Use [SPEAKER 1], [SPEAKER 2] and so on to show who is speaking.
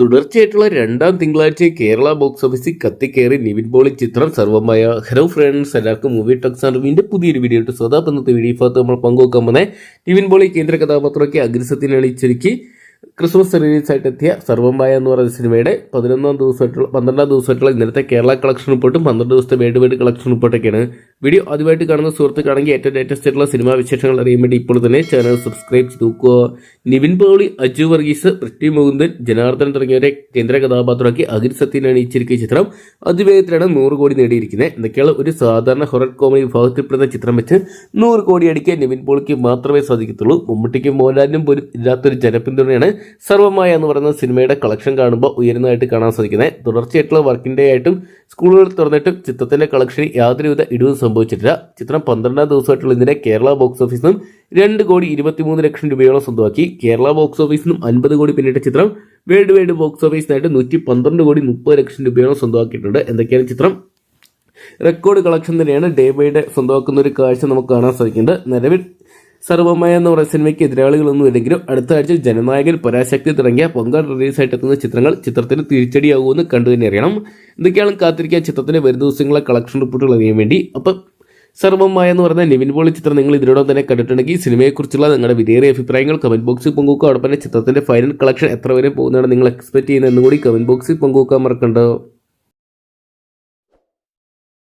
[SPEAKER 1] തുടർച്ചയായിട്ടുള്ള രണ്ടാം തിങ്കളാഴ്ച കേരള ബോക്സ് ഓഫീസിൽ കത്തിക്കേറി നിവിൻ പോളി ചിത്രം സർവമായ ഹലോ ഫ്രണ്ട്സ് എല്ലാവർക്കും മൂവി ടോക്സ് അറിവിന്റെ പുതിയൊരു വീഡിയോ ഇട്ട് സ്വതാ ബന്ധത്തെ വീഡിയോ ഭാഗത്ത് നമ്മൾ പങ്കുവെക്കാൻ പോകുന്നത് നിവിൻ പോളി കേന്ദ്ര കഥാപാത്രമൊക്കെ അഗ്രസത്തിന് അണിച്ചൊരുക്കി ക്രിസ്മസ് റിലീസ് ആയിട്ട് എത്തിയ സർവമായ എന്ന് പറയുന്ന സിനിമയുടെ പതിനൊന്നാം ദിവസമായിട്ടുള്ള പന്ത്രണ്ടാം ദിവസമായിട്ടുള്ള ഇന്നലത്തെ കേരള കളക്ഷൻ റിപ്പോർട്ടും പന്ത്രണ്ട് ദിവസത്തെ വേഡ് വേഡ് കളക്ഷൻ റിപ്പോർട്ടൊക്കെയാണ് വീഡിയോ ആദ്യമായിട്ട് കാണുന്ന സുഹൃത്തുക്കാണെങ്കിൽ ഏറ്റവും ലേറ്റസ്റ്റ് ആയിട്ടുള്ള സിനിമാ വിശേഷങ്ങൾ അറിയാൻ വേണ്ടി ഇപ്പോൾ തന്നെ ചാനൽ സബ്സ്ക്രൈബ് ചെയ്ത് നോക്കുക. നിവിൻ പോളി അജു വർഗീസ് പൃഥ്വി മുകുന്ദൻ ജനാർദ്ദൻ തുടങ്ങിയവരെ കേന്ദ്ര കഥാപാത്രമാക്കി അഖിൽ സത്യൻ അണിയിച്ചിരിക്കുന്ന ചിത്രം അതിവേഗത്തിലാണ് നൂറ് കോടി നേടിയിരിക്കുന്നത്. എന്തൊക്കെയാണ് ഒരു സാധാരണ ഹൊറർ കോമഡി വിഭാഗത്തിൽപ്പെടുന്ന ചിത്രം വെച്ച് നൂറ് കോടി അടിക്കാൻ നിവിൻ പോളിക്ക് മാത്രമേ സാധിക്കത്തുള്ളൂ. മമ്മൂട്ടിക്കും മോഹൻലാലിനും പോലും ഇല്ലാത്തൊരു ജനപിന്തുണയാണ് സർവമായ എന്ന് പറയുന്ന സിനിമയുടെ കളക്ഷൻ കാണുമ്പോൾ ഉയരുന്നതായിട്ട് കാണാൻ സാധിക്കുന്നത്. തുടർച്ചയായിട്ടുള്ള വർക്കിന്റെ ആയിട്ടും സ്കൂളുകൾ തുറന്നിട്ടും ചിത്രത്തിന്റെ കളക്ഷന് യാതൊരുവിധ ഇടിവും സംഭവിച്ചിട്ടില്ല. ചിത്രം പന്ത്രണ്ടാം ദിവസമായിട്ടുള്ള ഇതിന്റെ കേരള ബോക്സ് ഓഫീസിൽ നിന്നും രണ്ട് കോടി ഇരുപത്തിമൂന്ന് ലക്ഷം രൂപയോളം സ്വന്തമാക്കി. കേരള ബോക്സ് ഓഫീസിൽ നിന്നും അൻപത് കോടി പിന്നിട്ട ചിത്രം വേൾഡ് വൈഡ് ബോക്സ് ഓഫീസിനായിട്ട് നൂറ്റി പന്ത്രണ്ട് കോടി മുപ്പത് ലക്ഷം രൂപയോളം സ്വന്തമാക്കിയിട്ടുണ്ട്. എന്തൊക്കെയാണ് ചിത്രം? റെക്കോർഡ് കളക്ഷൻ തന്നെയാണ് ഡേ ബൈ ഡേ സ്വന്തമാക്കുന്ന ഒരു കാഴ്ച നമുക്ക് കാണാൻ സാധിക്കുന്നുണ്ട്. നിലവിൽ സർവമയ എന്ന് പറയുന്ന സിനിമയ്ക്ക് എതിരാളികളൊന്നും ഇല്ലെങ്കിലും അടുത്ത ആഴ്ച ജനനായകൻ പരാശക്തി തുടങ്ങിയ പൊങ്കാൽ റിലീസായിട്ട് എത്തുന്ന ചിത്രങ്ങൾ ചിത്രത്തിന് തിരിച്ചടിയാകുമെന്ന് കണ്ടു തന്നെ അറിയണം. എന്തൊക്കെയാണ് കാത്തിരിക്കുക ചിത്രത്തിന്റെ വരും ദിവസങ്ങളെ കളക്ഷൻ റിപ്പോർട്ടുകൾ അറിയാൻ വേണ്ടി? അപ്പം സർവമായ എന്ന് പറയുന്ന നിവിൻ പോളി ചിത്രം നിങ്ങൾ ഇതിനോടൊപ്പം തന്നെ കണ്ടിട്ടുണ്ടെങ്കിൽ സിനിമയെക്കുറിച്ചുള്ള നിങ്ങളുടെ വിലയേറിയ അഭിപ്രായങ്ങൾ കമന്റ് ബോക്സിൽ പങ്കുവെക്കുക. അവിടെ തന്നെ ചിത്രത്തിന്റെ ഫൈനൽ കളക്ഷൻ എത്ര വരെ പോകുന്നതാണ് നിങ്ങൾ എക്സ്പെക്ട് ചെയ്യുന്നത് കൂടി കമന്റ് ബോക്സിൽ പങ്കുവെക്കാൻ മറക്കണ്ടോ.